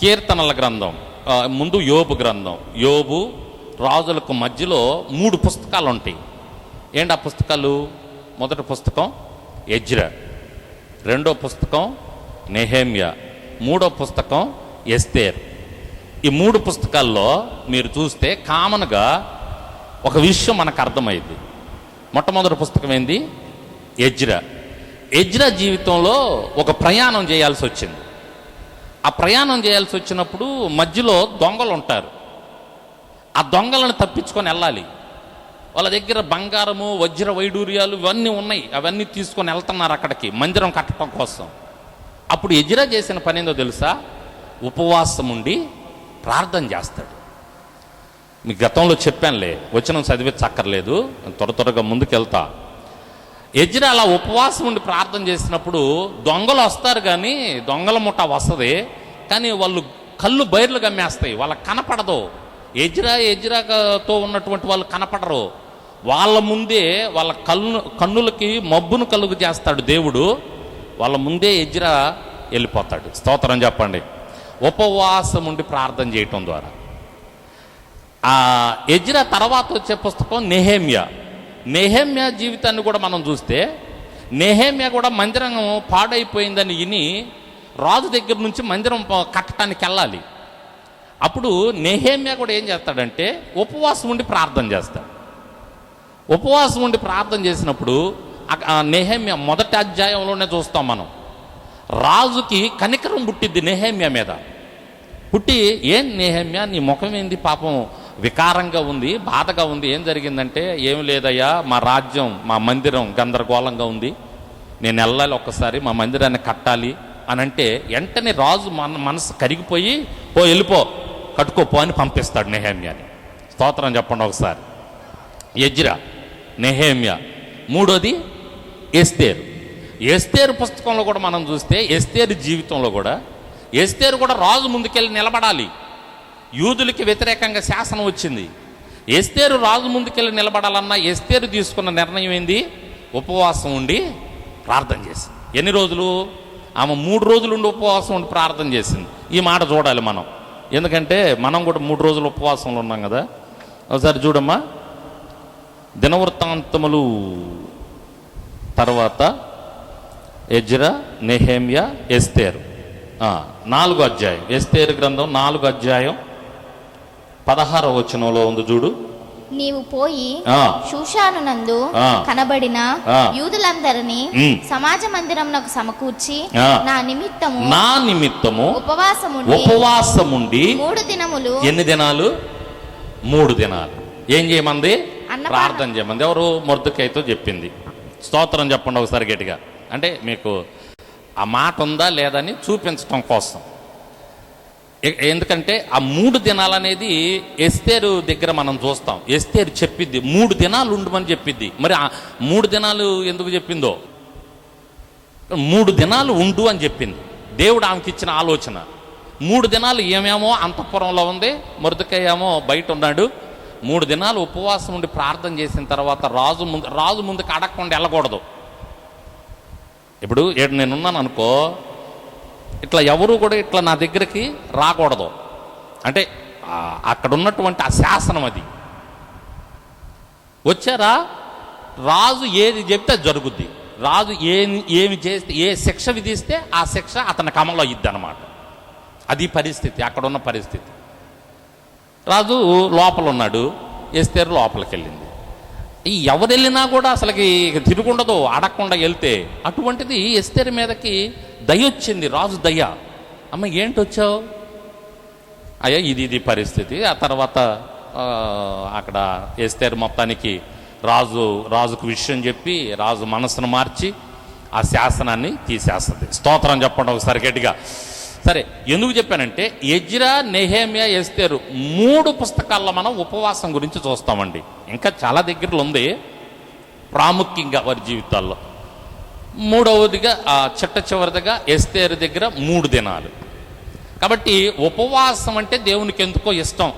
కీర్తనల గ్రంథం ముందు యోబు గ్రంథం. యోబు రాజులకు మధ్యలో మూడు పుస్తకాలు ఉంటాయి ఏంటి ఆ పుస్తకాలు? మొదటి పుస్తకం ఎజ్ర రెండో పుస్తకం నెహేమ్య మూడో పుస్తకం ఎస్తేర్. ఈ మూడు పుస్తకాల్లో మీరు చూస్తే కామన్గా ఒక విషయం మనకు అర్థమైంది. మొట్టమొదటి పుస్తకం ఏంది? ఎజ్ర. ఎజ్ర జీవితంలో ఒక ప్రయాణం చేయాల్సి వచ్చింది. ఆ ప్రయాణం చేయాల్సి వచ్చినప్పుడు మధ్యలో దొంగలు ఉంటారు ఆ దొంగలను తప్పించుకొని వెళ్ళాలి. వాళ్ళ దగ్గర బంగారము వజ్ర వైడూర్యాలు ఇవన్నీ ఉన్నాయి. అవన్నీ తీసుకొని వెళ్తున్నారు అక్కడికి మందిరం కట్టడం కోసం. అప్పుడు ఎజిరా చేసిన పని ఏందో తెలుసా? ఉపవాసం ఉండి ప్రార్థన చేస్తాడు. మీ గతంలో చెప్పానులే వచనం చదివించక్కర్లేదు త్వర త్వరగా ముందుకెళ్తా. యజ్ర అలా ఉపవాసం ఉండి ప్రార్థన చేసినప్పుడు దొంగలు వస్తారు కానీ దొంగల ముఠ వస్తుంది. కానీ వాళ్ళు కళ్ళు బయర్లు గమ్మేస్తాయి. వాళ్ళకి కనపడదు. ఎజ్రా ఎజ్రాతో ఉన్నటువంటి వాళ్ళు కనపడరు. వాళ్ళ ముందే వాళ్ళ కళ్ళు కన్నులకి మబ్బును కలుగు చేస్తాడు దేవుడు. వాళ్ళ ముందే ఎజ్రా వెళ్ళిపోతాడు. స్తోత్రం చెప్పండి. ఉపవాసం ఉండి ప్రార్థన చేయటం ద్వారా. ఆ ఎజ్రా తర్వాత వచ్చే పుస్తకం నెహేమియా. నెహేమ్యా జీవితాన్ని కూడా మనం చూస్తే నెహేమ్యా కూడా మందిరం పాడైపోయిందని విని రాజు దగ్గర నుంచి మందిరం కట్టడానికి వెళ్ళాలి. అప్పుడు నెహేమ్యా కూడా ఏం చేస్తాడంటే ఉపవాసం ఉండి ప్రార్థన చేస్తాడు. ఉపవాసం ఉండి ప్రార్థన చేసినప్పుడు ఆ- మొదటి అధ్యాయంలోనే చూస్తాం మనం. రాజుకి కనికరం పుట్టిద్ది నెహేమ్యా మీద. పుట్టి ఏం నెహమ్య నీ ముఖం ఏంది పాపం? వికారంగా ఉంది బాధగా ఉంది. ఏం జరిగిందంటే ఏం లేదయ్యా మా రాజ్యం మా మందిరం గందరగోళంగా ఉంది. నేను వెళ్ళాలి ఒక్కసారి మా మందిరాన్ని కట్టాలి అని అంటే వెంటనే రాజు మన మనసు కరిగిపోయి పో వెళ్ళిపో కట్టుకోపో అని పంపిస్తాడు నెహేమ్యాని. స్తోత్రం చెప్పండి ఒకసారి. యజ్రా నెహేమ్య. మూడోది ఎస్తేరు. ఎస్తేరు పుస్తకంలో కూడా మనం చూస్తే ఎస్తేరు జీవితంలో కూడా ఎస్తేరు కూడా రాజు ముందుకెళ్ళి నిలబడాలి. యూదులకి వ్యతిరేకంగా శాసనం వచ్చింది. ఎస్తేరు రాజు ముందుకెళ్ళి నిలబడాలన్నా ఎస్తేరు తీసుకున్న నిర్ణయం ఏంది? ఉపవాసం ఉండి ప్రార్థన చేసింది. ఎన్ని రోజులు? ఆమె మూడు రోజులు ఉండి ఉపవాసం ఉండి ప్రార్థన చేసింది. ఈ మాట చూడాలి మనం. ఎందుకంటే మనం కూడా మూడు రోజులు ఉపవాసంలో ఉన్నాం కదా. ఒకసారి చూడమ్మా. దినవృత్తాంతములు తర్వాత ఎజ్రా నెహేమియా ఎస్తేరు. నాలుగు నాలుగో అధ్యాయం. ఎస్తేరు గ్రంథం నాలుగో అధ్యాయం పదహారవ వచనంలో ఉంది చూడు నీవు పోయి ఆ, షూషాను నందు. కనబడిన. యూదులందరినీ. సమాజ మందిరమునకు సమకూర్చి. నా నిమిత్తము నా నిమిత్తము ఉపవాసముండి ఉపవాసముండి మూడు దినములు ఎన్ని దినాలు మూడు దినాలు ఏం చేయమంది. ప్రార్థన చేయమంది ఎవరు మొర్దుకైతో చెప్పింది స్తోత్రం చెప్పండి ఒకసారి గట్టిగా అంటే మీకు ఆ మాట ఉందా లేదని చూపించటం కోసం ఎందుకంటే ఆ మూడు దినాలు అనేది ఎస్తేరు దగ్గర మనం చూస్తాం. ఎస్తేరు చెప్పిద్ది. మూడు దినాలు ఉండమని చెప్పిద్ది. మరి ఆ మూడు దినాలు ఎందుకు చెప్పిందో? మూడు దినాలు ఉండు అని చెప్పింది. దేవుడు ఆమెకి ఇచ్చిన ఆలోచన. మూడు దినాలు ఏమేమో అంతఃపురంలో ఉంది మృదుకయ్య ఏమో బయట ఉన్నాడు. మూడు దినాలు ఉపవాసం ఉండి ప్రార్థన చేసిన తర్వాత రాజు ముందు రాజు ముందుకు అడగకుండా వెళ్ళకూడదు. ఇప్పుడు ఏడు నేనున్నాను అనుకో ఇట్లా ఎవరు కూడా ఇట్లా నా దగ్గరికి రాకూడదు. అంటే అక్కడ ఉన్నటువంటి ఆ శాసనం అది. వచ్చారా? రాజు ఏది చెప్తే జరుగుద్ది. రాజు ఏమి ఏమి చేస్తే ఏ శిక్ష విధిస్తే ఆ శిక్ష అతని కమలో అయ్యిద్ది అనమాట అది పరిస్థితి అక్కడ ఉన్న పరిస్థితి. రాజు లోపల ఉన్నాడు ఎస్తేరు లోపలికి వెళ్ళింది ఈ ఎవరు వెళ్ళినా కూడా అసలుకి తిరుగుండదు అడగకుండా వెళ్తే. అటువంటిది ఎస్తేరి మీదకి దయ వచ్చింది రాజు దయ. అమ్మ ఏంటి వచ్చావు? అయ్యా ఇది ఇది పరిస్థితి. ఆ తర్వాత అక్కడ ఎస్తేరు మొత్తానికి రాజు రాజుకు విషయం చెప్పి రాజు మనసును మార్చి ఆ శాసనాన్ని తీసేస్తుంది. స్తోత్రం చెప్పండి ఒకసారి గట్టిగా. సరే ఎందుకు చెప్పానంటే ఎజ్రా నెహేమియా ఎస్తేరు మూడు పుస్తకాల్లో మనం ఉపవాసం గురించి చూస్తామండి. ఇంకా చాలా దగ్గరలో ఉంది ప్రాముఖ్యంగా వారి జీవితాల్లో. మూడవదిగా ఆ చిట్ట చివరిదిగా ఎస్తేరు దగ్గర మూడు దినాలు. కాబట్టి ఉపవాసం అంటే దేవునికి ఎందుకో ఇష్టం.